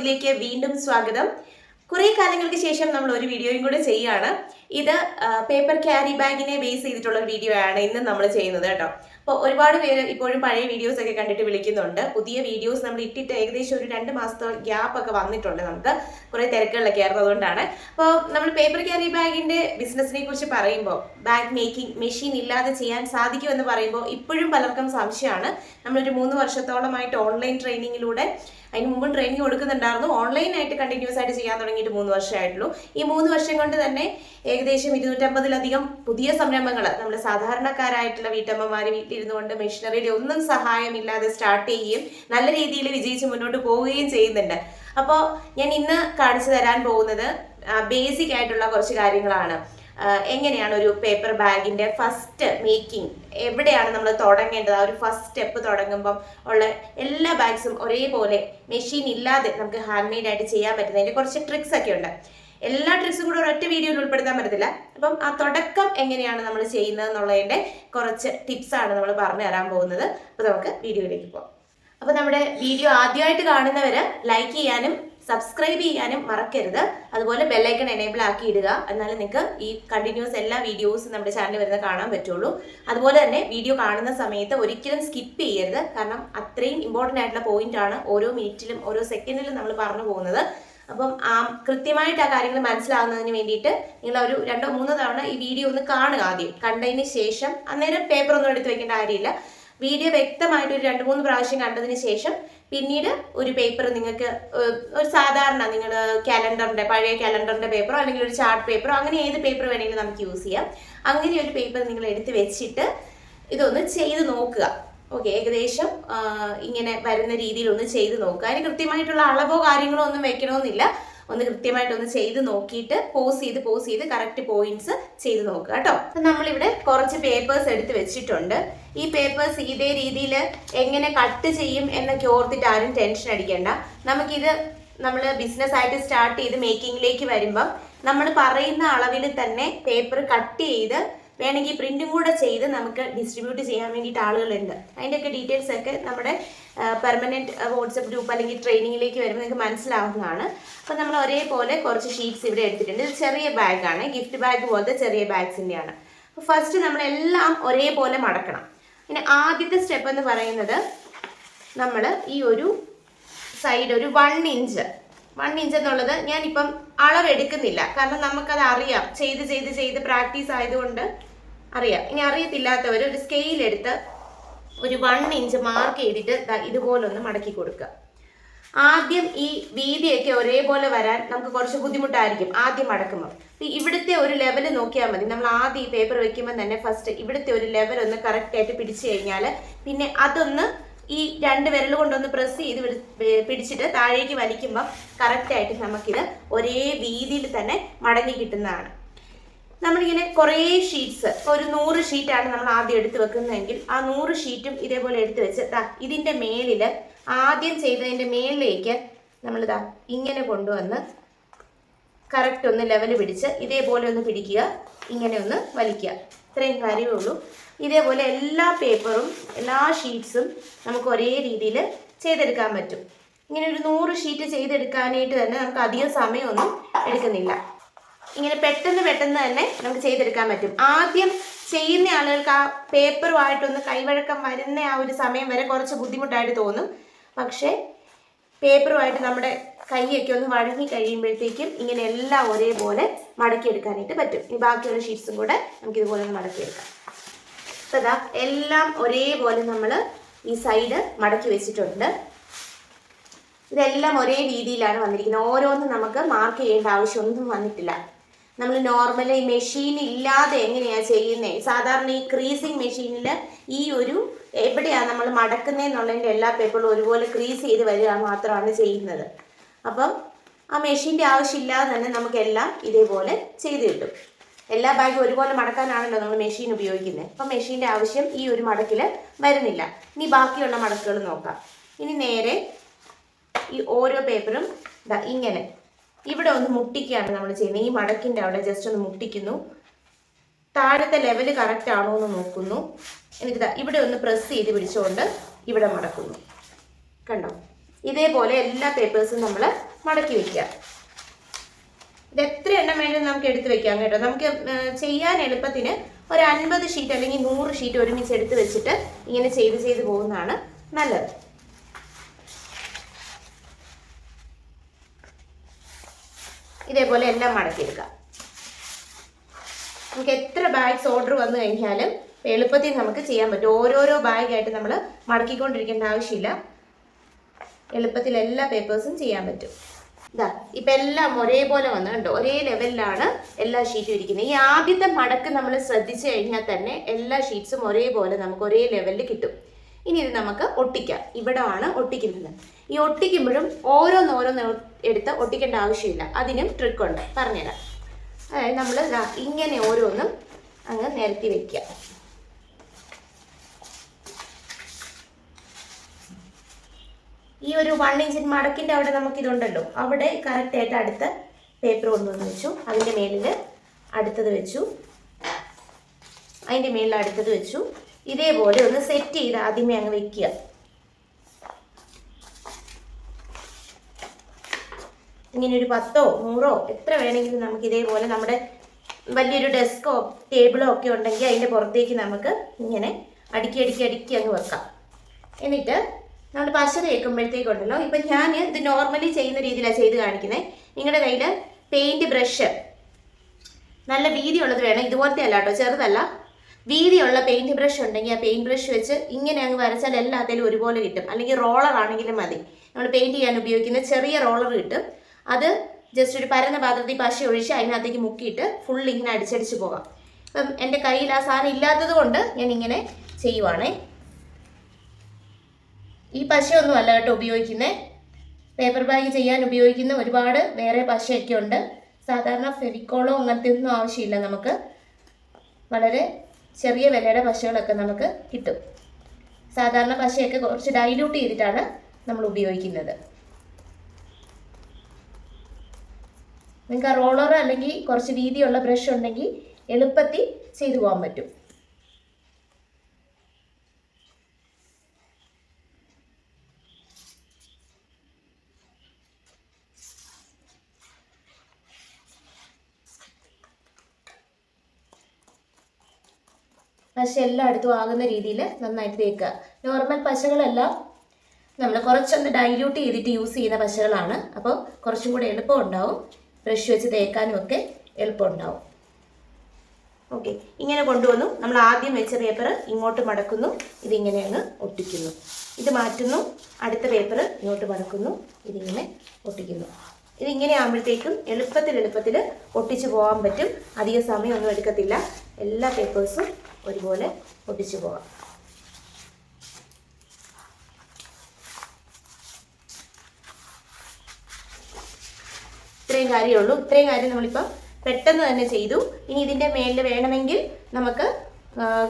വ്ലോഗിലേക്ക് വീണ്ടും സ്വാഗതം. കുറേ കാലങ്ങൾക്ക് ശേഷം നമ്മൾ ഒരു വീഡിയോയും കൂടെ ചെയ്യുകയാണ് ഇത് പേപ്പർ ക്യാരി ബാഗിനെ ബേസ് ചെയ്തിട്ടുള്ള ഒരു വീഡിയോ ആണ് ഇന്ന് നമ്മൾ ചെയ്യുന്നത് കേട്ടോ. അപ്പോൾ ഒരുപാട് പേര് ഇപ്പോഴും പഴയ വീഡിയോസ് ഒക്കെ കണ്ടിട്ട് വിളിക്കുന്നുണ്ട്. പുതിയ വീഡിയോസ് നമ്മൾ ഇട്ടിട്ട് ഏകദേശം ഒരു രണ്ട് മാസത്തെ ഗ്യാപ്പ് ഒക്കെ വന്നിട്ടുണ്ട് നമുക്ക്. കുറേ തിരക്കുകളിലൊക്കെ ആയിരുന്നു അതുകൊണ്ടാണ്. അപ്പോൾ നമ്മൾ പേപ്പർ ക്യാരി ബാഗിന്റെ ബിസിനസിനെ കുറിച്ച് പറയുമ്പോൾ ബാഗ് മേക്കിംഗ് മെഷീൻ ഇല്ലാതെ ചെയ്യാൻ സാധിക്കുമെന്ന് പറയുമ്പോൾ ഇപ്പോഴും പലർക്കും സംശയമാണ്. നമ്മളൊരു മൂന്ന് വർഷത്തോളമായിട്ട് ഓൺലൈൻ ട്രെയിനിങ്ങിലൂടെ അതിന് മുമ്പ് ട്രെയിനിങ് കൊടുക്കുന്നുണ്ടായിരുന്നു. ഓൺലൈനായിട്ട് കണ്ടിന്യൂസ് ആയിട്ട് ചെയ്യാൻ തുടങ്ങിയിട്ട് മൂന്ന് വർഷമായിട്ടുള്ളൂ. ഈ മൂന്ന് വർഷം കൊണ്ട് തന്നെ ഏകദേശം ഇരുന്നൂറ്റമ്പതിലധികം പുതിയ സംരംഭങ്ങൾ നമ്മുടെ സാധാരണക്കാരായിട്ടുള്ള വീട്ടമ്മമാർ വീട്ടിലിരുന്നു കൊണ്ട് മെഷീനറിയുടെ ഒന്നും സഹായമില്ലാതെ സ്റ്റാർട്ട് ചെയ്യുകയും നല്ല രീതിയിൽ വിജയിച്ച് മുന്നോട്ട് പോവുകയും ചെയ്യുന്നുണ്ട്. അപ്പോൾ ഞാൻ ഇന്ന് കാണിച്ചു തരാൻ പോകുന്നത് ബേസിക് ആയിട്ടുള്ള കുറച്ച് കാര്യങ്ങളാണ്. എങ്ങനെയാണ് ഒരു പേപ്പർ ബാഗിന്റെ ഫസ്റ്റ് മേക്കിംഗ് എവിടെയാണ് നമ്മൾ തുടങ്ങേണ്ടത്? ആ ഒരു ഫസ്റ്റ് സ്റ്റെപ്പ് തുടങ്ങുമ്പം ഉള്ള എല്ലാ ബാഗ്സും ഒരേപോലെ മെഷീൻ ഇല്ലാതെ നമുക്ക് ഹാൻഡ് മെയ്ഡ് ആയിട്ട് ചെയ്യാൻ പറ്റുന്നതിന്റെ കുറച്ച് ട്രിക്സ് ഒക്കെ ഉണ്ട്. എല്ലാ ട്രിക്സും കൂടെ ഒരൊറ്റ വീഡിയോയിൽ ഉൾപ്പെടുത്താൻ പറ്റത്തില്ല. അപ്പം ആ തുടക്കം എങ്ങനെയാണ് നമ്മൾ ചെയ്യുന്നത് എന്നുള്ളതിന്റെ കുറച്ച് ടിപ്സാണ് നമ്മൾ പറഞ്ഞു തരാൻ പോകുന്നത്. അപ്പോൾ നമുക്ക് വീഡിയോയിലേക്ക് പോകാം അപ്പോൾ നമ്മുടെ വീഡിയോ ആദ്യമായിട്ട് കാണുന്നവര് ലൈക്ക് ചെയ്യാനും സബ്സ്ക്രൈബ് ചെയ്യാനും മറക്കരുത്. അതുപോലെ ബെല്ലൈക്കൺ എനേബിൾ ആക്കി ഇടുക എന്നാലും നിങ്ങൾക്ക് ഈ കണ്ടിന്യൂസ് എല്ലാ വീഡിയോസും നമ്മുടെ ചാനൽ വരുന്ന കാണാൻ പറ്റുള്ളൂ. അതുപോലെ തന്നെ വീഡിയോ കാണുന്ന സമയത്ത് ഒരിക്കലും സ്കിപ്പ് ചെയ്യരുത്. കാരണം അത്രയും ഇമ്പോർട്ടന്റ് ആയിട്ടുള്ള പോയിന്റ് ആണ് ഓരോ മിനിറ്റിലും ഓരോ സെക്കൻഡിലും നമ്മൾ പറഞ്ഞു പോകുന്നത്. അപ്പം ആ കൃത്യമായിട്ട് ആ കാര്യങ്ങൾ മനസ്സിലാകുന്നതിന് വേണ്ടിയിട്ട് നിങ്ങൾ ഒരു രണ്ടോ മൂന്നോ തവണ ഈ വീഡിയോ ഒന്ന് കാണുക ആദ്യം. കണ്ടതിന് ശേഷം അന്നേരം പേപ്പർ ഒന്നും എടുത്ത് വെക്കേണ്ട കാര്യമില്ല. വീഡിയോ വ്യക്തമായിട്ട് ഒരു രണ്ട് മൂന്ന് പ്രാവശ്യം കണ്ടതിന് ശേഷം പിന്നീട് ഒരു പേപ്പർ നിങ്ങൾക്ക് ഒരു സാധാരണ നിങ്ങൾ കാലണ്ടറിന്റെ പഴയ കാലണ്ടറിന്റെ പേപ്പറോ അല്ലെങ്കിൽ ഒരു ചാർട്ട് പേപ്പറോ അങ്ങനെ ഏത് പേപ്പർ വേണമെങ്കിലും നമുക്ക് യൂസ് ചെയ്യാം. അങ്ങനെ ഒരു പേപ്പർ നിങ്ങൾ എടുത്ത് വെച്ചിട്ട് ഇതൊന്ന് ചെയ്ത് നോക്കുക. ഓക്കെ ഏകദേശം ഇങ്ങനെ വരുന്ന രീതിയിൽ ഒന്ന് ചെയ്ത് നോക്കുക. അതിന് കൃത്യമായിട്ടുള്ള അളവോ കാര്യങ്ങളോ ഒന്നും വെക്കണമെന്നില്ല. ഒന്ന് കൃത്യമായിട്ട് ഒന്ന് ചെയ്ത് നോക്കിയിട്ട് പോസ് ചെയ്ത് പോസ് ചെയ്ത് കറക്റ്റ് പോയിന്റ്സ് ചെയ്ത് നോക്കുക കേട്ടോ. അപ്പം നമ്മളിവിടെ കുറച്ച് പേപ്പേഴ്സ് എടുത്ത് വെച്ചിട്ടുണ്ട്. ഈ പേപ്പേഴ്സ് ഇതേ രീതിയിൽ എങ്ങനെ കട്ട് ചെയ്യും എന്നൊക്കെ ഓർത്തിട്ട് ആരും ടെൻഷൻ അടിക്കേണ്ട. നമുക്കിത് നമ്മൾ ബിസിനസ് ആയിട്ട് സ്റ്റാർട്ട് ചെയ്ത് മേക്കിങ്ങിലേക്ക് വരുമ്പം നമ്മൾ പറയുന്ന അളവിൽ തന്നെ പേപ്പർ കട്ട് ചെയ്ത് വേണമെങ്കിൽ പ്രിന്റും കൂടെ ചെയ്ത് നമുക്ക് ഡിസ്ട്രിബ്യൂട്ട് ചെയ്യാൻ വേണ്ടിയിട്ട് ആളുകളുണ്ട്. അതിന്റെയൊക്കെ ഡീറ്റെയിൽസ് ഒക്കെ നമ്മുടെ പെർമനന്റ് വാട്സപ്പ് ഗ്രൂപ്പ് അല്ലെങ്കിൽ ട്രെയിനിങ്ങിലേക്ക് വരുമ്പോൾ നിങ്ങൾക്ക് മനസ്സിലാവുന്നതാണ്. അപ്പോൾ നമ്മൾ ഒരേപോലെ കുറച്ച് ഷീറ്റ്സ് ഇവിടെ എടുത്തിട്ടുണ്ട്. ഇത് ചെറിയ ബാഗാണ് ഗിഫ്റ്റ് ബാഗ് പോലത്തെ ചെറിയ ബാഗ്സിന്റെയാണ് അപ്പോൾ ഫസ്റ്റ് നമ്മളെല്ലാം ഒരേപോലെ മടക്കണം. പിന്നെ ആദ്യത്തെ സ്റ്റെപ്പ് എന്ന് പറയുന്നത് നമ്മൾ ഈ ഒരു സൈഡ് ഒരു വൺ ഇഞ്ച് വൺ ഇഞ്ച് എന്നുള്ളത് ഞാനിപ്പം അളവെടുക്കുന്നില്ല കാരണം നമുക്കത് അറിയാം. ചെയ്ത് ചെയ്ത് ചെയ്ത് പ്രാക്ടീസ് ആയതുകൊണ്ട് അറിയാം. ഇനി അറിയത്തില്ലാത്തവർ ഒരു സ്കെയിൽ എടുത്ത് ഒരു വൺ ഇഞ്ച് മാർക്ക് ചെയ്തിട്ട് ഇതുപോലെ ഒന്ന് മടക്കി കൊടുക്കുക. ആദ്യം ഈ വീതിയൊക്കെ ഒരേപോലെ വരാൻ നമുക്ക് കുറച്ച് ബുദ്ധിമുട്ടായിരിക്കും ആദ്യം മടക്കുമ്പോൾ ഇവിടുത്തെ ഒരു ലെവൽ നോക്കിയാൽ മതി. നമ്മൾ ആദ്യം ഈ പേപ്പർ വെക്കുമ്പോൾ തന്നെ ഫസ്റ്റ് ഇവിടുത്തെ ഒരു ലെവൽ ഒന്ന് കറക്റ്റ് ആയിട്ട് പിടിച്ചു കഴിഞ്ഞാൽ പിന്നെ അതൊന്ന് ഈ രണ്ട് വിരൽ കൊണ്ടൊന്ന് പ്രസ് ചെയ്ത് പിടി- പിടിച്ചിട്ട് താഴേക്ക് വലിക്കുമ്പോൾ കറക്റ്റ് ആയിട്ട് നമുക്കിത് ഒരേ വീതിയിൽ തന്നെ മടങ്ങി കിട്ടുന്നതാണ്. നമ്മളിങ്ങനെ കുറേ ഷീറ്റ്സ് ഒരു നൂറ് ഷീറ്റാണ് നമ്മൾ ആദ്യം എടുത്ത് വെക്കുന്നതെങ്കിൽ ആ നൂറ് ഷീറ്റും ഇതേപോലെ എടുത്ത് വെച്ച് ദാ ഇതിന്റെ മേലിൽ ആദ്യം ചെയ്തതിന്റെ നമ്മൾ ദാ ഇങ്ങനെ കൊണ്ടുവന്ന് കറക്റ്റ് ഒന്ന് ലെവൽ പിടിച്ച് ഇതേപോലെ ഒന്ന് പിടിക്കുക ഇങ്ങനെ ഒന്ന് വലിക്കുക. ഇത്രയും കാര്യമേ ഉള്ളൂ. ഇതേപോലെ എല്ലാ പേപ്പറും എല്ലാ ഷീറ്റ്സും നമുക്ക് ഒരേ രീതിയിൽ ചെയ്തെടുക്കാൻ പറ്റും. ഇങ്ങനെ ഒരു നൂറ് ഷീറ്റ് ചെയ്തെടുക്കാനായിട്ട് തന്നെ നമുക്ക് അധികം സമയമൊന്നും എടുക്കുന്നില്ല. ഇങ്ങനെ പെട്ടെന്ന് പെട്ടെന്ന് തന്നെ നമുക്ക് ചെയ്തെടുക്കാൻ പറ്റും. ആദ്യം ചെയ്യുന്ന ആളുകൾക്ക് ആ പേപ്പറുമായിട്ടൊന്ന് കൈവഴക്കം വരുന്ന ആ ഒരു സമയം വരെ കുറച്ച് ബുദ്ധിമുട്ടായിട്ട് തോന്നും. പക്ഷേ പേപ്പറുമായിട്ട് നമ്മുടെ കൈയൊക്കെ ഒന്ന് വഴങ്ങി കഴിയുമ്പോഴത്തേക്കും ഇങ്ങനെ എല്ലാം ഒരേപോലെ മടക്കിയെടുക്കാനായിട്ട് പറ്റും. ഈ ബാക്കിയുള്ള ഷീറ്റ്സും കൂടെ നമുക്ക് ഇതുപോലെ ഒന്ന് മടക്കിയെടുക്കാം. അപ്പോൾ ഇതാ എല്ലാം ഒരേപോലെ നമ്മൾ ഈ സൈഡ് മടക്കി വെച്ചിട്ടുണ്ട്. ഇതെല്ലാം ഒരേ രീതിയിലാണ് വന്നിരിക്കുന്നത്. ഓരോന്നും നമുക്ക് മാർക്ക് ചെയ്യേണ്ട ആവശ്യമൊന്നും വന്നിട്ടില്ല. നമ്മൾ നോർമലി മെഷീൻ ഇല്ലാതെ എങ്ങനെയാണ് ചെയ്യുന്നത് സാധാരണ ഈ ക്രീസിങ് മെഷീനിൽ ഈ ഒരു എവിടെയാണ് നമ്മൾ മടക്കുന്നതെന്നുള്ളതിന്റെ എല്ലാ പേപ്പറും ഒരുപോലെ ക്രീസ് ചെയ്ത് വരിക മാത്രമാണ് ചെയ്യുന്നത്. അപ്പം ആ മെഷീന്റെ ആവശ്യമില്ലാതെ തന്നെ നമുക്കെല്ലാം ഇതേപോലെ ചെയ്ത് കിട്ടും. എല്ലാ ബാഗും ഒരുപോലെ മടക്കാനാണല്ലോ നമ്മൾ മെഷീൻ ഉപയോഗിക്കുന്നത് അപ്പം മെഷീന്റെ ആവശ്യം ഈ ഒരു മടക്കിൽ വരുന്നില്ല. ഇനി ബാക്കിയുള്ള മടക്കുകൾ നോക്കാം. ഇനി നേരെ ഈ ഓരോ പേപ്പറും ഇങ്ങനെ. ഇവിടെ ഒന്ന് മുട്ടിക്കുകയാണ് നമ്മൾ ചെയ്യുന്നത്. ഈ മടക്കിന്റെ അവിടെ ജസ്റ്റ് ഒന്ന് മുട്ടിക്കുന്നു. താഴത്തെ ലെവൽ കറക്റ്റ് ആണോ എന്ന് നോക്കുന്നു. എന്നിട്ട് ഇവിടെ ഒന്ന് പ്രസ് ചെയ്ത് പിടിച്ചുകൊണ്ട് ഇവിടെ മടക്കുന്നു. കണ്ടോ? ഇതേപോലെ എല്ലാ പേപ്പേഴ്സും നമ്മൾ മടക്കി വെക്കുക. ഇത് എത്ര എണ്ണം വേണമെങ്കിലും നമുക്ക് എടുത്ത് വെക്കാം കേട്ടോ. നമുക്ക് ചെയ്യാൻ എളുപ്പത്തിന് ഒരു അൻപത് ഷീറ്റ് അല്ലെങ്കിൽ നൂറ് ഷീറ്റ് ഒരുമിച്ച് എടുത്ത് വെച്ചിട്ട് ഇങ്ങനെ ചെയ്ത് ചെയ്ത് പോകുന്നതാണ് നല്ലത്. ഇതേപോലെ എല്ലാം മടക്കിയെടുക്കാം. നമുക്ക് എത്ര ബാഗ്സ് ഓർഡർ വന്നു കഴിഞ്ഞാലും എളുപ്പത്തിൽ നമുക്ക് ചെയ്യാൻ പറ്റും. ഓരോരോ ബാഗായിട്ട് നമ്മൾ മടക്കിക്കൊണ്ടിരിക്കേണ്ട ആവശ്യമില്ല. എളുപ്പത്തിൽ എല്ലാ പേപ്പേഴ്സും ചെയ്യാൻ പറ്റും. ഇതാ ഇപ്പം എല്ലാം ഒരേപോലെ വന്നു കണ്ടോ? ഒരേ ലെവലിലാണ് എല്ലാ ഷീറ്റും ഇരിക്കുന്നത്. ഈ ആദ്യത്തെ മടക്ക് നമ്മൾ ശ്രദ്ധിച്ചു കഴിഞ്ഞാൽ തന്നെ എല്ലാ ഷീറ്റ്സും ഒരേപോലെ നമുക്ക് ഒരേ ലെവലിൽ കിട്ടും. ഇനി ഇത് നമുക്ക് ഒട്ടിക്കാം. ഇവിടെ ആണ് ഒട്ടിക്കുന്നത്. ഈ ഒട്ടിക്കുമ്പോഴും ഓരോന്നോരോന്ന് എടുത്ത് ഒട്ടിക്കേണ്ട ആവശ്യമില്ല. അതിനും ട്രിക്കുണ്ട് പറഞ്ഞുതരാം. അതായത് നമ്മൾ ഇങ്ങനെ ഓരോന്നും അങ്ങ് നിരത്തി വെക്കുക ഈ ഒരു വൺ ഇഞ്ചിൻ മടക്കിന്റെ അവിടെ നമുക്കിതുണ്ടല്ലോ അവിടെ കറക്റ്റായിട്ട് അടുത്ത പേപ്പർ കൊണ്ടുവന്ന് വെച്ചു. അതിന്റെ മേലിൽ അടുത്തത് വെച്ചു. അതിന്റെ മേളിൽ അടുത്തത് വെച്ചു. ഇതേപോലെ ഒന്ന് സെറ്റ് ചെയ്ത് ആദ്യമേ അങ്ങ് വെക്കുക ഇങ്ങനെ ഒരു പത്തോ നൂറോ എത്ര വേണമെങ്കിലും നമുക്ക് ഇതേപോലെ നമ്മുടെ വലിയൊരു ഡെസ്കോ ടേബിളോ ഒക്കെ ഉണ്ടെങ്കിൽ അതിന്റെ പുറത്തേക്ക് നമുക്ക് ഇങ്ങനെ അടുക്കി അടുക്കി അടുക്കി അങ്ങ് വെക്കാം. എന്നിട്ട് നമ്മൾ പശ തേക്കുമ്പോഴത്തേക്കുണ്ടല്ലോ ഇപ്പം ഞാൻ ഇത് നോർമലി ചെയ്യുന്ന രീതിയിലാണ് ചെയ്ത് കാണിക്കുന്നത് നിങ്ങളുടെ കയ്യിൽ പെയിന്റ് ബ്രഷ് നല്ല വീതിയുള്ളത് വേണം. ഇതുപോലത്തെ അല്ല കേട്ടോ ചെറുതല്ല. വീതിയുള്ള പെയിന്റ് ബ്രഷ് ഉണ്ടെങ്കിൽ ആ പെയിന്റ് ബ്രഷ് വെച്ച് ഇങ്ങനെ അങ്ങ് വരച്ചാൽ എല്ലാത്തിലും ഒരുപോലെ കിട്ടും. അല്ലെങ്കിൽ റോളർ ആണെങ്കിലും മതി. നമ്മൾ പെയിന്റ് ചെയ്യാൻ ഉപയോഗിക്കുന്ന ചെറിയ റോളർ കിട്ടും. അത് ജസ്റ്റ് ഒരു പരന്ന പാത്രത്തിൽ പശ ഒഴിച്ച് അതിനകത്തേക്ക് മുക്കിയിട്ട് ഫുൾ ഇങ്ങനെ അടിച്ചടിച്ച് പോകാം. അപ്പം എന്റെ കയ്യിൽ ആ സാധനം ഇല്ലാത്തത് കൊണ്ട് ഞാൻ ഇങ്ങനെ ചെയ്യുവാണേ. ഈ പശയൊന്നും അല്ല കേട്ടോ ഉപയോഗിക്കുന്നത് പേപ്പർ ബാഗ് ചെയ്യാൻ ഉപയോഗിക്കുന്ന ഒരുപാട് വേറെ പശയൊക്കെ ഉണ്ട്. സാധാരണ ഫെവിക്കോളോ അങ്ങനത്തെ ഒന്നും ആവശ്യമില്ല നമുക്ക്. വളരെ ചെറിയ വിലയുടെ പശകളൊക്കെ നമുക്ക് കിട്ടും. സാധാരണ പശയൊക്കെ കുറച്ച് ഡൈല്യൂട്ട് ചെയ്തിട്ടാണ് നമ്മൾ ഉപയോഗിക്കുന്നത്. നിങ്ങൾക്ക് ആ റോളർ അല്ലെങ്കിൽ കുറച്ച് വീതിയുള്ള ബ്രഷ് ഉണ്ടെങ്കിൽ എളുപ്പത്തിൽ ചെയ്തു പോകാൻ പറ്റും. പശ എല്ലായിടത്തും ആകുന്ന രീതിയിൽ നന്നായിട്ട് തേക്കുക. നോർമൽ പശകളെല്ലാം നമ്മൾ കുറച്ചൊന്ന് ഡൈല്യൂട്ട് ചെയ്തിട്ട് യൂസ് ചെയ്യുന്ന പശകളാണ്. അപ്പോൾ കുറച്ചും കൂടെ എളുപ്പം ഉണ്ടാവും. ബ്രഷ് വെച്ച് തേക്കാനും ഒക്കെ എളുപ്പമുണ്ടാവും. ഓക്കെ ഇങ്ങനെ കൊണ്ടുവന്നു. നമ്മൾ ആദ്യം വെച്ച പേപ്പർ ഇങ്ങോട്ട് മടക്കുന്നു. ഇതിങ്ങനെ അങ്ങ് ഒട്ടിക്കുന്നു. ഇത് മാറ്റുന്നു. അടുത്ത പേപ്പർ ഇങ്ങോട്ട് മടക്കുന്നു. ഇതിങ്ങനെ ഒട്ടിക്കുന്നു. ഇതിങ്ങനെ ആകുമ്പോഴത്തേക്കും എളുപ്പത്തിൽ എളുപ്പത്തിൽ ഒട്ടിച്ചു പോകാൻ പറ്റും. അധിക സമയമൊന്നും എടുക്കത്തില്ല. എല്ലാ പേപ്പേഴ്സും ഒരുപോലെ ഒട്ടിച്ചു പോകാം ഇത്രയും കാര്യമുള്ളൂ ഇത്രയും കാര്യം നമ്മളിപ്പോൾ പെട്ടെന്ന് തന്നെ ചെയ്തു. ഇനി ഇതിന്റെ മേലിൽ വേണമെങ്കിൽ നമുക്ക്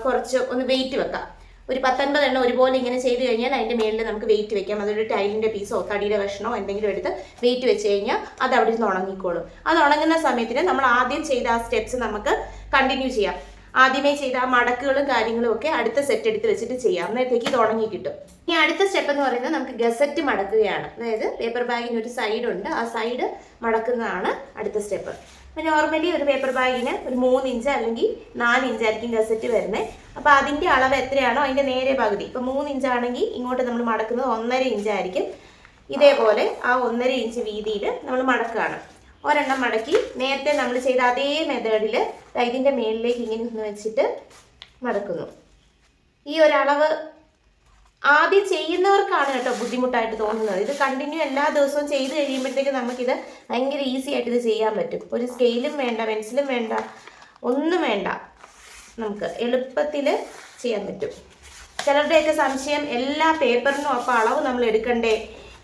കുറച്ച് ഒന്ന് വെയിറ്റ് വെക്കാം. ഒരു പത്തൊൻപത് എണ്ണം ഒരുപോലെ ഇങ്ങനെ ചെയ്ത് കഴിഞ്ഞാൽ അതിന്റെ മേലിൽ നമുക്ക് വെയിറ്റ് വെക്കാം. അതൊരു ടൈലിന്റെ പീസോ തടിയുടെ കഷ്ണോ എന്തെങ്കിലും എടുത്ത് വെയിറ്റ് വെച്ച് കഴിഞ്ഞാൽ അത് അവിടെ നിന്ന് ഉണങ്ങിക്കോളും. അത് ഉണങ്ങുന്ന സമയത്തിന് നമ്മൾ ആദ്യം ചെയ്ത ആ സ്റ്റെപ്സ് നമുക്ക് കണ്ടിന്യൂ ചെയ്യാം. ആദ്യമേ ചെയ്ത ആ മടക്കുകളും കാര്യങ്ങളും ഒക്കെ അടുത്ത സെറ്റ് എടുത്ത് വെച്ചിട്ട് ചെയ്യാം. അന്നേരത്തേക്ക് ഇത് ഉണങ്ങി കിട്ടും. ഇനി അടുത്ത സ്റ്റെപ്പ് എന്ന് പറയുന്നത് നമുക്ക് ഗസറ്റ് മടക്കുകയാണ്. അതായത് പേപ്പർ ബാഗിന് ഒരു സൈഡ് ഉണ്ട്. ആ സൈഡ് മടക്കുന്നതാണ് അടുത്ത സ്റ്റെപ്പ് അപ്പം നോർമലി ഒരു പേപ്പർ ബാഗിന് ഒരു മൂന്ന് ഇഞ്ച് അല്ലെങ്കിൽ നാല് ഇഞ്ച് ആയിരിക്കും ഗസറ്റ് വരുന്നത് അപ്പോൾ അതിന്റെ അളവ് എത്രയാണോ അതിന്റെ നേരെ പകുതി. ഇപ്പം മൂന്ന് ഇഞ്ചാണെങ്കിൽ ഇങ്ങോട്ട് നമ്മൾ മടക്കുന്നത് ഒന്നര ഇഞ്ചായിരിക്കും ഇതേപോലെ ആ ഒന്നര ഇഞ്ച് വീതിയിൽ നമ്മൾ മടക്കുകയാണ്. ഒരെണ്ണം മടക്കി നേരത്തെ നമ്മൾ ചെയ്ത അതേ മെത്തേഡിൽ ഇതിന്റെ മേളിലേക്ക് ഇങ്ങനെ ഒന്ന് വെച്ചിട്ട് മടക്കുന്നു. ഈ ഒരളവ് ആദ്യം ചെയ്യുന്നവർക്കാണ് കേട്ടോ ബുദ്ധിമുട്ടായിട്ട് തോന്നുന്നത്. ഇത് കണ്ടിന്യൂ എല്ലാ ദിവസവും ചെയ്ത് കഴിയുമ്പോഴത്തേക്ക് നമുക്കിത് ഭയങ്കര ഈസി ആയിട്ട് ഇത് ചെയ്യാൻ പറ്റും. ഒരു സ്കെയിലും വേണ്ട പെൻസിലും വേണ്ട ഒന്നും വേണ്ട. നമുക്ക് എളുപ്പത്തിൽ ചെയ്യാൻ പറ്റും. ചിലരുടെയൊക്കെ സംശയം എല്ലാ പേപ്പറിനും അപ്പോൾ അളവ് നമ്മൾ എടുക്കണ്ടേ?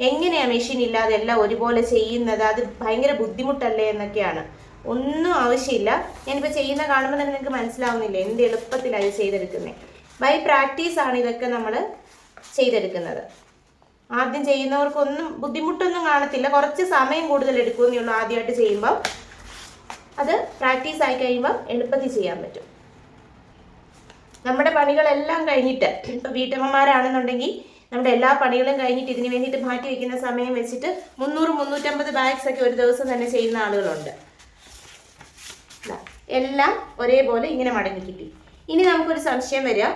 എങ്ങനെയാണ് മെഷീൻ ഇല്ലാതെ എല്ലാം ഒരുപോലെ ചെയ്യുന്നത്? അത് ഭയങ്കര ബുദ്ധിമുട്ടല്ലേ എന്നൊക്കെയാണ്. ഒന്നും ആവശ്യമില്ല. ഞാനിപ്പോൾ ചെയ്യുന്ന കാണുമ്പോൾ തന്നെ നിങ്ങൾക്ക് മനസ്സിലാവുന്നില്ല? എന്ത് എളുപ്പത്തിലാണ് ഇത് ചെയ്തെടുക്കുന്നത് ബൈ പ്രാക്ടീസ് ആണ് ഇതൊക്കെ നമ്മൾ ചെയ്തെടുക്കുന്നത്. ആദ്യം ചെയ്യുന്നവർക്കൊന്നും ബുദ്ധിമുട്ടൊന്നും കാണത്തില്ല. കുറച്ച് സമയം കൂടുതൽ എടുക്കുമെന്നേ ഉള്ളൂ ആദ്യമായിട്ട് ചെയ്യുമ്പോൾ അത് പ്രാക്ടീസ് ആയി കഴിയുമ്പോൾ എളുപ്പത്തിൽ ചെയ്യാൻ പറ്റും. നമ്മുടെ പണികളെല്ലാം കഴിഞ്ഞിട്ട് ഇപ്പം വീട്ടമ്മമാരാണെന്നുണ്ടെങ്കിൽ നമ്മുടെ എല്ലാ പണികളും കഴിഞ്ഞിട്ട് ഇതിന് വേണ്ടിയിട്ട് മാറ്റി വയ്ക്കുന്ന സമയം വെച്ചിട്ട് മുന്നൂറ് മുന്നൂറ്റമ്പത് ബാഗ്സ് ഒക്കെ ഒരു ദിവസം തന്നെ ചെയ്യുന്ന ആളുകളുണ്ട്. എല്ലാം ഒരേപോലെ ഇങ്ങനെ മടങ്ങി കിട്ടി. ഇനി നമുക്കൊരു സംശയം വരിക.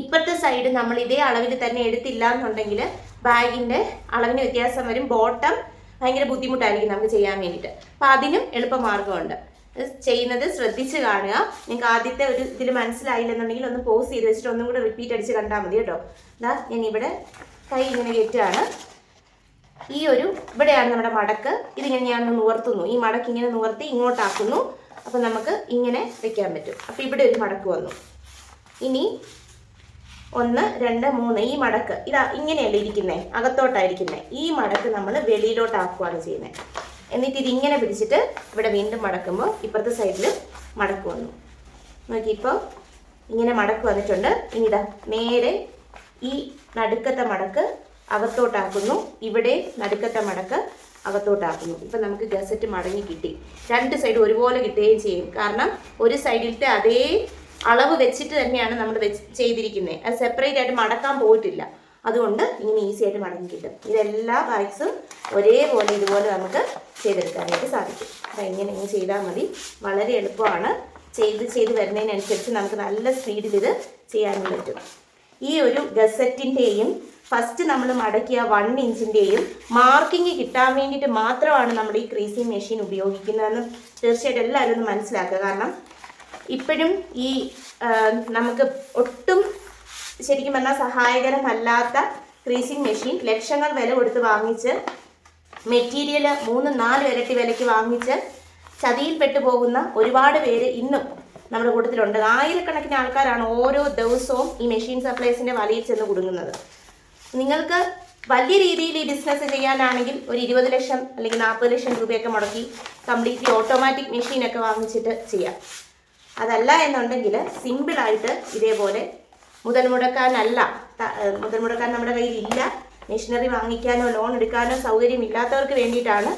ഇപ്പുറത്തെ സൈഡ് നമ്മൾ ഇതേ അളവിൽ തന്നെ എടുത്തില്ല എന്നുണ്ടെങ്കിൽ ബാഗിന്റെ അളവിന് വ്യത്യാസം വരും. ബോട്ടം ഭയങ്കര ബുദ്ധിമുട്ടായിരിക്കും നമുക്ക് ചെയ്യാൻ വേണ്ടിയിട്ട്. അപ്പം അതിനും എളുപ്പമാർഗമുണ്ട് ഇത് ചെയ്യുന്നത് ശ്രദ്ധിച്ച് കാണുക. നിങ്ങൾക്ക് ആദ്യത്തെ ഒരു ഇതിൽ മനസ്സിലായില്ലെന്നുണ്ടെങ്കിൽ ഒന്ന് പോസ് ചെയ്ത് വെച്ചിട്ട് ഒന്നും കൂടെ റിപ്പീറ്റ് അടിച്ച് കണ്ടാൽ മതി കേട്ടോ. ഇതാ ഞാൻ ഇവിടെ കൈ ഇങ്ങനെ കയറ്റുകയാണ് ഈ ഒരു ഇവിടെയാണ് നമ്മുടെ മടക്ക്. ഇതിങ്ങനെ ഞാൻ ഒന്ന് നിവർത്തുന്നു. ഈ മടക്ക് ഇങ്ങനെ നിവർത്തി ഇങ്ങോട്ടാക്കുന്നു. അപ്പം നമുക്ക് ഇങ്ങനെ വെക്കാൻ പറ്റും. അപ്പം ഇവിടെ ഒരു മടക്ക് വന്നു. ഇനി ഒന്ന് രണ്ട് മൂന്ന് ഈ മടക്ക്. ഇതാ ഇങ്ങനെയല്ലേ ഇരിക്കുന്നത് അകത്തോട്ടായിരിക്കുന്നത് ഈ മടക്ക് നമ്മൾ വെളിയിലോട്ടാക്കുകയാണ് ചെയ്യുന്നത് എന്നിട്ട് ഇതിങ്ങനെ പിടിച്ചിട്ട് ഇവിടെ വീണ്ടും മടക്കുമ്പോൾ ഇപ്പുറത്തെ സൈഡിൽ മടക്ക് വന്നു. നോക്കിയപ്പോൾ ഇങ്ങനെ മടക്ക് വന്നിട്ടുണ്ട്. ഇനി ഇതാ നേരെ ഈ നടുക്കത്തെ മടക്ക് അകത്തോട്ടാക്കുന്നു. ഇവിടെ നടുക്കത്തെ മടക്ക് അകത്തോട്ടാക്കുന്നു. ഇപ്പം നമുക്ക് ഗസറ്റ് മടങ്ങി കിട്ടി. രണ്ട് സൈഡും ഒരുപോലെ കിട്ടുകയും ചെയ്യും. കാരണം ഒരു സൈഡിലത്തെ അതേ അളവ് വെച്ചിട്ട് തന്നെയാണ് നമ്മൾ ചെയ്തിരിക്കുന്നത്. അത് സെപ്പറേറ്റ് ആയിട്ട് മടക്കാൻ പോയിട്ടില്ല. അതുകൊണ്ട് ഇങ്ങനെ ഈസി ആയിട്ട് മടങ്ങി കിട്ടും. ഇതെല്ലാ ബാഗ്സും ഒരേപോലെ ഇതുപോലെ നമുക്ക് ചെയ്തെടുക്കാനായിട്ട് സാധിക്കും. അപ്പം ഇങ്ങനെ ഇങ്ങനെ ചെയ്താൽ മതി. വളരെ എളുപ്പമാണ്. ചെയ്ത് ചെയ്ത് വരുന്നതിനനുസരിച്ച് നമുക്ക് നല്ല സ്പീഡിൽ ഇത് ചെയ്യാനും പറ്റും ഈ ഒരു ഗസറ്റിന്റെയും ഫസ്റ്റ് നമ്മൾ മടക്കിയ വൺ ഇഞ്ചിന്റെയും മാർക്കിംഗ് കിട്ടാൻ വേണ്ടിയിട്ട് മാത്രമാണ് നമ്മൾ ഈ ക്രീസിങ് മെഷീൻ ഉപയോഗിക്കുന്നതെന്ന് തീർച്ചയായിട്ടും എല്ലാവരും ഒന്ന് മനസ്സിലാക്കുക. കാരണം ഇപ്പോഴും ഈ നമുക്ക് ഒട്ടും ശരിക്കും പറഞ്ഞാൽ സഹായകരമല്ലാത്ത ക്രീസിംഗ് മെഷീൻ ലക്ഷങ്ങൾ വില കൊടുത്ത് വാങ്ങിച്ച് മെറ്റീരിയൽ മൂന്ന് നാല് ഇരട്ടി വിലയ്ക്ക് വാങ്ങിച്ച് ചതിയിൽപ്പെട്ടു പോകുന്ന ഒരുപാട് പേര് ഇന്നും നമ്മുടെ കൂട്ടത്തിലുണ്ട്. ആയിരക്കണക്കിന് ആൾക്കാരാണ് ഓരോ ദിവസവും ഈ മെഷീൻ സപ്ലൈസിന്റെ വലയിൽ ചെന്ന് കുടുങ്ങുന്നത്. നിങ്ങൾക്ക് വലിയ രീതിയിൽ ഈ ബിസിനസ് ചെയ്യാനാണെങ്കിൽ ഒരു ഇരുപത് ലക്ഷം അല്ലെങ്കിൽ നാൽപ്പത് ലക്ഷം രൂപയൊക്കെ മുടക്കി കംപ്ലീറ്റ്ലി ഓട്ടോമാറ്റിക് മെഷീനൊക്കെ വാങ്ങിച്ചിട്ട് ചെയ്യാം. അതല്ല എന്നുണ്ടെങ്കിൽ സിമ്പിളായിട്ട് ഇതേപോലെ മുതൽ മുടക്കാനല്ല മുതൽ മുടക്കാൻ നമ്മുടെ കയ്യിൽ ഇല്ല മെഷീനറി വാങ്ങിക്കാനോ ലോൺ എടുക്കാനോ സൗകര്യം ഇല്ലാത്തവർക്ക് വേണ്ടിയിട്ടാണ്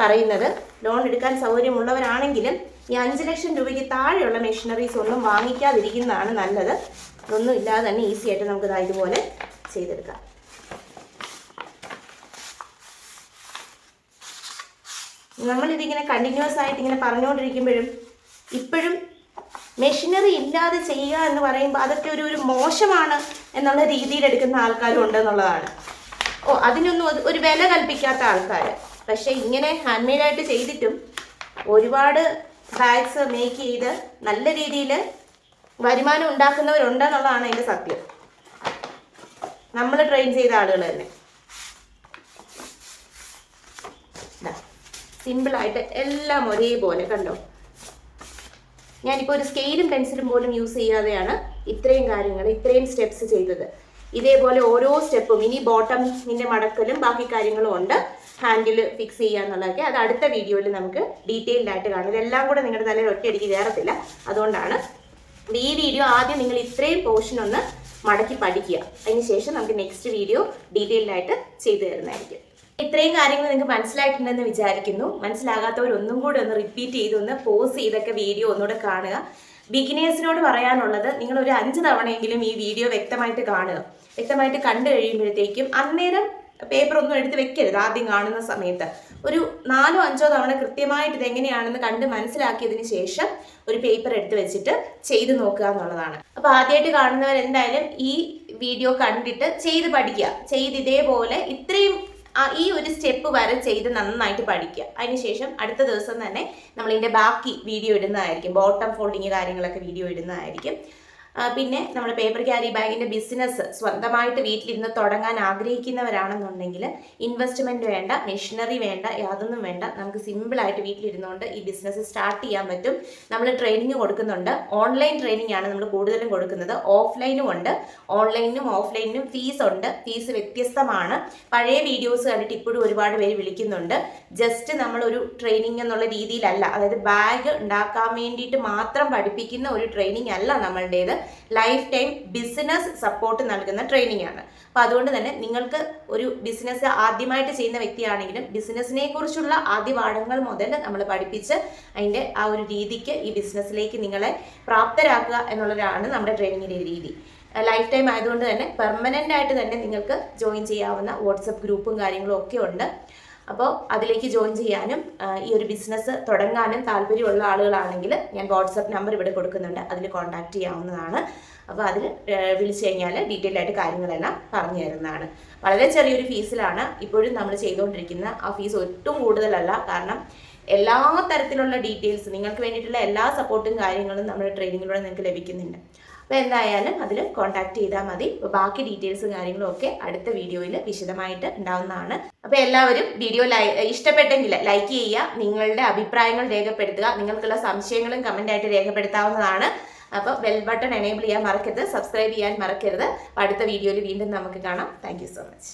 പറയുന്നത്. ലോൺ എടുക്കാൻ സൗകര്യമുള്ളവരാണെങ്കിലും ഈ അഞ്ച് ലക്ഷം രൂപയ്ക്ക് താഴെയുള്ള മെഷീനറീസ് ഒന്നും വാങ്ങിക്കാതിരിക്കുന്നതാണ് നല്ലത്. ഇതൊന്നും ഇല്ലാതെ തന്നെ ഈസി ആയിട്ട് നമുക്ക് ഇതായതുപോലെ ചെയ്തെടുക്കാം. നമ്മളിതിങ്ങനെ കണ്ടിന്യൂസ് ആയിട്ട് ഇങ്ങനെ പറഞ്ഞുകൊണ്ടിരിക്കുമ്പോഴും ഇപ്പോഴും മെഷീനറി ഇല്ലാതെ ചെയ്യുക എന്ന് പറയുമ്പോൾ അതൊക്കെ ഒരു ഒരു മോശമാണ് എന്നുള്ള രീതിയിൽ എടുക്കുന്ന ആൾക്കാരും ഉണ്ട് എന്നുള്ളതാണ്. ഓ അതിനൊന്നും ഒരു- വില കൽപ്പിക്കാത്ത ആൾക്കാർ പക്ഷേ ഇങ്ങനെ ഹാൻഡ് മെയ്ഡായിട്ട് ചെയ്തിട്ടും ഒരുപാട് ബാഗ്സ് മേക്ക് ചെയ്ത് നല്ല രീതിയിൽ വരുമാനം ഉണ്ടാക്കുന്നവരുണ്ടെന്നുള്ളതാണ് അതിന്റെ സത്യം. നമ്മൾ ട്രെയിൻ ചെയ്ത ആളുകൾ തന്നെ. സിമ്പിളായിട്ട് എല്ലാം ഒരേപോലെ കണ്ടോ? ഞാനിപ്പോൾ ഒരു സ്കെയിലും പെൻസിലും പോലും യൂസ് ചെയ്യാതെയാണ് ഇത്രയും കാര്യങ്ങൾ ഇത്രയും സ്റ്റെപ്സ് ചെയ്തത്. ഇതേപോലെ ഓരോ സ്റ്റെപ്പും ഇനി ബോട്ടമിന്റെ മടക്കലും ബാക്കി കാര്യങ്ങളും ഉണ്ട്. ഹാൻഡിൽ ഫിക്സ് ചെയ്യുക എന്നുള്ളതൊക്കെ. അത് അടുത്ത വീഡിയോയിൽ നമുക്ക് ഡീറ്റെയിൽഡ് ആയിട്ട് കാണും. ഇതെല്ലാം കൂടെ നിങ്ങളുടെ തലയിൽ ഒറ്റയടിക്ക് കയറത്തില്ല അതുകൊണ്ടാണ് ഈ വീഡിയോ ആദ്യം നിങ്ങൾ ഇത്രയും പോർഷൻ ഒന്ന് മടക്കി പഠിക്കുക. അതിന് ശേഷം നമുക്ക് നെക്സ്റ്റ് വീഡിയോ ഡീറ്റെയിൽഡ് ആയിട്ട് ചെയ്തു തരുന്നതായിരിക്കും. ഇത്രയും കാര്യങ്ങൾ നിങ്ങൾക്ക് മനസ്സിലായിട്ടുണ്ടെന്ന് വിചാരിക്കുന്നു. മനസ്സിലാകാത്തവർ ഒന്നും കൂടെ ഒന്ന് റിപ്പീറ്റ് ചെയ്ത് ഒന്ന് പോസ് ചെയ്തൊക്കെ വീഡിയോ ഒന്നുകൂടെ കാണുക. ബിഗിനേഴ്സിനോട് പറയാനുള്ളത് നിങ്ങൾ ഒരു അഞ്ച് തവണയെങ്കിലും ഈ വീഡിയോ വ്യക്തമായിട്ട് കാണുക. വ്യക്തമായിട്ട് കണ്ടു കഴിയുമ്പോഴത്തേക്കും അന്നേരം പേപ്പർ ഒന്നും എടുത്ത് വെക്കരുത് ആദ്യം കാണുന്ന സമയത്ത്. ഒരു നാലോ അഞ്ചോ തവണ കൃത്യമായിട്ട് ഇത് എങ്ങനെയാണെന്ന് കണ്ട് മനസ്സിലാക്കിയതിന് ശേഷം ഒരു പേപ്പർ എടുത്ത് വെച്ചിട്ട് ചെയ്ത് നോക്കുക എന്നുള്ളതാണ്. അപ്പൊ ആദ്യമായിട്ട് കാണുന്നവർ എന്തായാലും ഈ വീഡിയോ കണ്ടിട്ട് ചെയ്ത് പഠിക്കുക. ചെയ്ത് ഇതേപോലെ ഇത്രയും ഈ ഒരു സ്റ്റെപ്പ് വരെ ചെയ്ത് നന്നായിട്ട് പഠിക്കുക. അതിനുശേഷം അടുത്ത ദിവസം തന്നെ നമ്മളിതിന്റെ ബാക്കി വീഡിയോ ഇടുന്നതായിരിക്കും. ബോട്ടം ഫോൾഡിങ് കാര്യങ്ങളൊക്കെ വീഡിയോ ഇടുന്നതായിരിക്കും. പിന്നെ നമ്മുടെ പേപ്പർ ക്യാരി ബാഗിന്റെ ബിസിനസ് സ്വന്തമായിട്ട് വീട്ടിലിരുന്ന് തുടങ്ങാൻ ആഗ്രഹിക്കുന്നവരാണെന്നുണ്ടെങ്കിൽ ഇൻവെസ്റ്റ്മെന്റ് വേണ്ട മെഷീനറി വേണ്ട യാതൊന്നും വേണ്ട. നമുക്ക് സിമ്പിളായിട്ട് വീട്ടിലിരുന്നുകൊണ്ട് ഈ ബിസിനസ് സ്റ്റാർട്ട് ചെയ്യാൻ പറ്റും. നമ്മൾ ട്രെയിനിങ് കൊടുക്കുന്നുണ്ട്. ഓൺലൈൻ ട്രെയിനിങ് ആണ് നമ്മൾ കൂടുതലും കൊടുക്കുന്നത്. ഓഫ്ലൈനും ഉണ്ട്. ഓൺലൈനും ഓഫ്ലൈനും ഫീസ് ഉണ്ട്. ഫീസ് വ്യത്യസ്തമാണ്. പഴയ വീഡിയോസ് കണ്ടിട്ട് ഇപ്പോഴും ഒരുപാട് പേര് വിളിക്കുന്നുണ്ട്. ജസ്റ്റ് നമ്മളൊരു ട്രെയിനിങ് എന്നുള്ള രീതിയിലല്ല. അതായത് ബാഗ് ഉണ്ടാക്കാൻ വേണ്ടിയിട്ട് മാത്രം പഠിപ്പിക്കുന്ന ഒരു ട്രെയിനിങ് അല്ല നമ്മളുടേത്. ലൈഫ് ടൈം ബിസിനസ് സപ്പോർട്ട് നൽകുന്ന ട്രെയിനിങ് ആണ് അപ്പോൾ അതുകൊണ്ട് തന്നെ നിങ്ങൾക്ക് ഒരു ബിസിനസ് ആദ്യമായിട്ട് ചെയ്യുന്ന വ്യക്തിയാണെങ്കിലും ബിസിനസ്സിനെ കുറിച്ചുള്ള ആദ്യ പാഠങ്ങൾ മുതൽ നമ്മൾ പഠിപ്പിച്ച് അതിന്റെ ആ ഒരു രീതിക്ക് ഈ ബിസിനസ്സിലേക്ക് നിങ്ങളെ പ്രാപ്തരാക്കുക എന്നുള്ളതാണ് നമ്മുടെ ട്രെയിനിങ്ങിന്റെ രീതി. ലൈഫ് ടൈം ആയതുകൊണ്ട് തന്നെ പെർമനന്റ് ആയിട്ട് തന്നെ നിങ്ങൾക്ക് ജോയിൻ ചെയ്യാവുന്ന വാട്സപ്പ് ഗ്രൂപ്പും കാര്യങ്ങളും ഒക്കെ ഉണ്ട്. അപ്പോൾ അതിലേക്ക് ജോയിൻ ചെയ്യാനും ഈ ഒരു ബിസിനസ് തുടങ്ങാനും താല്പര്യമുള്ള ആളുകളാണെങ്കിൽ ഞാൻ വാട്സപ്പ് നമ്പർ ഇവിടെ കൊടുക്കുന്നുണ്ട്. അതിൽ കോൺടാക്ട് ചെയ്യാവുന്നതാണ്. അപ്പോൾ അതിൽ വിളിച്ചു കഴിഞ്ഞാൽ ഡീറ്റെയിൽ ആയിട്ട് കാര്യങ്ങളെല്ലാം പറഞ്ഞു തരുന്നതാണ്. വളരെ ചെറിയൊരു ഫീസിലാണ് ഇപ്പോഴും നമ്മൾ ചെയ്തുകൊണ്ടിരിക്കുന്ന ആ ഫീസ് ഒട്ടും കൂടുതലല്ല. കാരണം എല്ലാ തരത്തിലുള്ള ഡീറ്റെയിൽസ് നിങ്ങൾക്ക് വേണ്ടിയിട്ടുള്ള എല്ലാ സപ്പോർട്ടും കാര്യങ്ങളും നമ്മുടെ ട്രെയിനിങ്ങിലൂടെ നിങ്ങൾക്ക് ലഭിക്കുന്നുണ്ട്. അപ്പോൾ എന്തായാലും അതിൽ കോൺടാക്ട് ചെയ്താൽ മതി. ബാക്കി ഡീറ്റെയിൽസും കാര്യങ്ങളൊക്കെ അടുത്ത വീഡിയോയിൽ വിശദമായിട്ട് ഉണ്ടാവുന്നതാണ്. അപ്പോൾ എല്ലാവരും വീഡിയോ ഇഷ്ടപ്പെട്ടെങ്കിൽ ലൈക്ക് ചെയ്യുക നിങ്ങളുടെ അഭിപ്രായങ്ങൾ രേഖപ്പെടുത്തുക നിങ്ങൾക്കുള്ള സംശയങ്ങളും കമന്റായിട്ട് രേഖപ്പെടുത്താവുന്നതാണ്. അപ്പോൾ ബെൽ ബട്ടൺ എനേബിൾ ചെയ്യാൻ മറക്കരുത് സബ്സ്ക്രൈബ് ചെയ്യാൻ മറക്കരുത്. അടുത്ത വീഡിയോയിൽ വീണ്ടും നമുക്ക് കാണാം. Thank so much